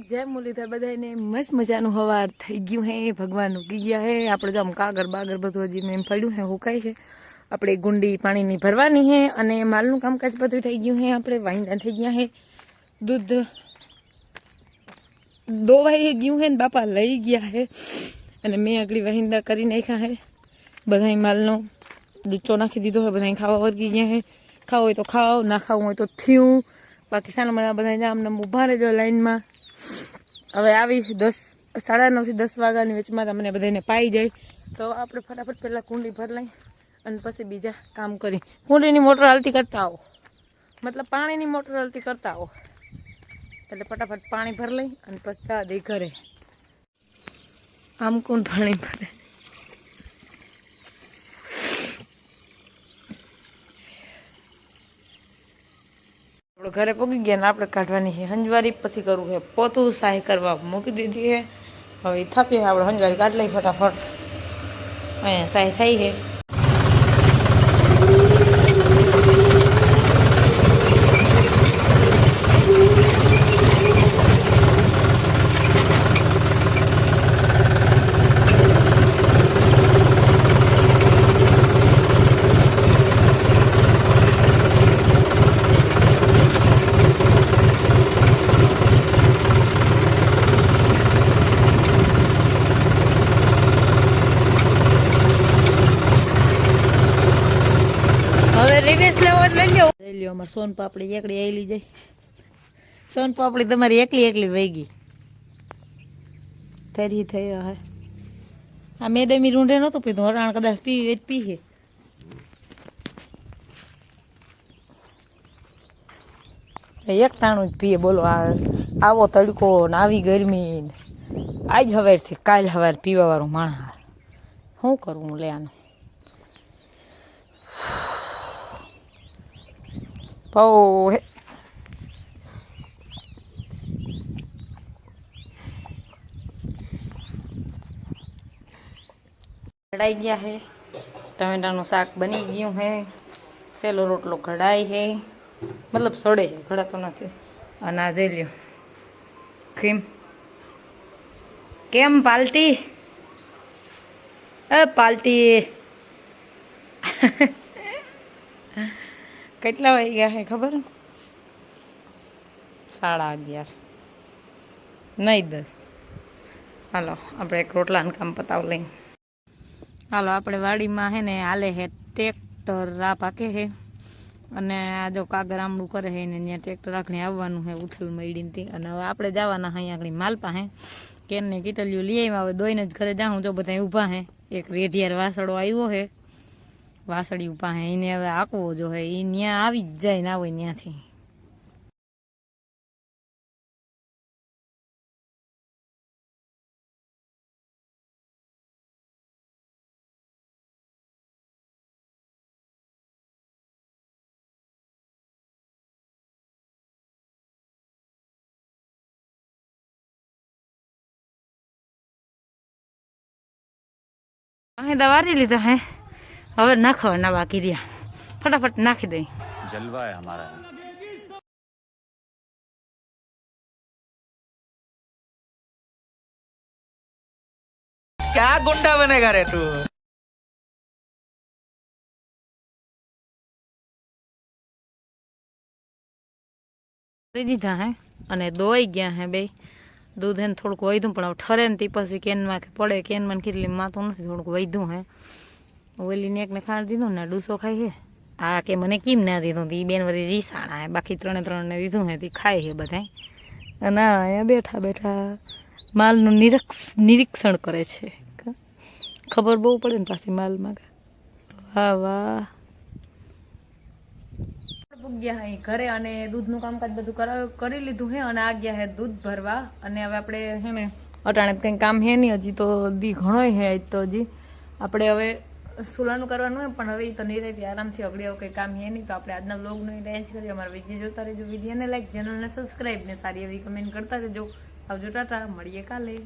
જય મુરલીધર બધાને મસ્ત મજાનું હવાર થઈ ગયું હે, ભગવાન ઉગી ગયા હે. આપણે જો આમ કાગર બાગર બધું હજી મેં પડ્યું હે, હુકાય છે. આપણે ગુંડી પાણીની ભરવાની હે અને માલનું કામકાજ બધું થઈ ગયું હે, આપણે વાંદા થઈ ગયા હે. દૂધ દોવાઈ ગયું હે ને બાપા લઈ ગયા હે. અને મેં આગળ વાહિંદા કરી નાખ્યા હે. બધાય માલનો ડૂચો નાખી દીધો હે, બધાય ખાવા વર્ગી ગયા હે. ખાવ હોય તો ખાવ ના ખાવું હોય તો થયું. મને બધા જામ ને ઊભા રહેજો લાઈનમાં. હવે આવીશ દસ, સાડા નવથી દસ વાગ્યાની વચમાં તમને બધાને પાઈ જાય. તો આપણે ફટાફટ પહેલાં કુંડી ભર લઈ અને પછી બીજા કામ કરી. કુંડીની મોટર હાલતી કરતા આવો. મતલબ પાણીની મોટર હાલતી કરતા આવો. એટલે ફટાફટ પાણી ભરી લઈ અને પછી ચા દઈ ઘરે. આમ કોણ પાણી ભરે ઘરે પગી ગયા ને આપણે કાઢવાની છે. હંજવારી પછી કરવું છે. પોતું સહાય કરવા મૂકી દીધી છે. હવે છે આપણે હંજવારી કાઢી લઈ ફટાફટ. અહીંયા સહાય થઈ છે હવે રિવેશ લેવો એટલે લઈ લ્યો. લઈ સોન પાપડી એકલી આવેલી જાય. સોન પાપડી તમારી એકલી એકલી વહી ગઈ. તરી થઈ હે. આ મેડમી રૂંઢે નહોતું પીધું, હરાણ કદાચ પીવી જ પીએ એક ટાણું જ પીએ, બોલો, આ આવો તડકો ને આવી ગરમી આજ હવારથી કાલ હવાર પીવા વાળું માણસ શું કરવું લે આનું પૌ હે કઢાઈ ગયા હે. ટમેટાનું શાક બની ગયું હે. સેલો રોટલો કઢાઈ હે. મતલબ સડે છે કઢાતો નથી. અને આ જોઈ લ્યો. ક્રીમ. કેમ પાલટી? એ પાલટી. કેટલા વાગ્યા છે ખબર? સાડા અગિયાર. નહીં દસ. હાલો, આપણે એક રોટલાનું કામ પતાવ લઈ હાલો, આપણે વાડીમાં હે ને હાલે હે ટ્રેક્ટર રા પાકે હે. અને આ જો કાગર આમડું કરે છે ને ત્યાં ટ્રેક્ટર આખણી આવવાનું છે ઉથલ મળી અને હવે આપણે જવાના હે આગળ માલપા હે. કેન ને કીટલિયું લઈ આવ્યા હવે દોઈને જ ઘરે જાઉં, જો બધા ઊભા હે. એક રેઢિયાર વાસળો આવ્યો હે. વાસળી ઉપા હે, એને હવે આકવો જો હે, એ ન્યા આવી જ જાય ના હોય ત્યાંથી અહીં દવારી લીધો હે? હવે નાખો ના બાકી રહ્યા ફટાફટ નાખી દઈ जलवा है हमारा क्या गुंडा बनेगा रे तू દઈ દીધા હે અને દોઈ ગયા હે બે દૂધ એને થોડુંક વધ્યું પણ હવે ઠરે ને તે પછી કેનમાં કે પડે કેનમાં કેટલી માતું નથી થોડુંક વધ્યું હે ઓલીને એકને ખાણ દીધું ને ડૂસો ખાય છે આ કે મને કેમ ના દીધું? તી બેન વળી રીસાણા હે. બાકી ત્રણે ત્રણને દીધું હે. તે ખાય છે બધાય. અને અહીંયા બેઠા બેઠા માલનું નિરક્ષ, નિરીક્ષણ કરે છે. ખબર બહુ પડે ને પાછી માલમાં વાહ વાહ. ગયા હે ઘરે અને દૂધનું કામકાજ બધું કરી લીધું હે અને આ ગયા હે દૂધ ભરવા. અને હવે આપણે હે ને, અટાણે કંઈ કામ હે નહીં હજી તો દી ઘણોય હે આજ તો હજી. આપણે હવે સુલાનું કરવાનું હોય, પણ હવે તો નિરાયથી આરામથી અગડી આવું કંઈ કામ હે નહીં, તો આપણે આજના વ્લોગનો રેન્જ કરીએ. અમારા વીડિયો જોતા રહેજો વિડીયોને લાઈક ચેનલને સબસ્ક્રાઈબ ને સારી એવી કમેન્ટ કરતા રહેજો. આવજો ટાટા, મળીએ કાલે.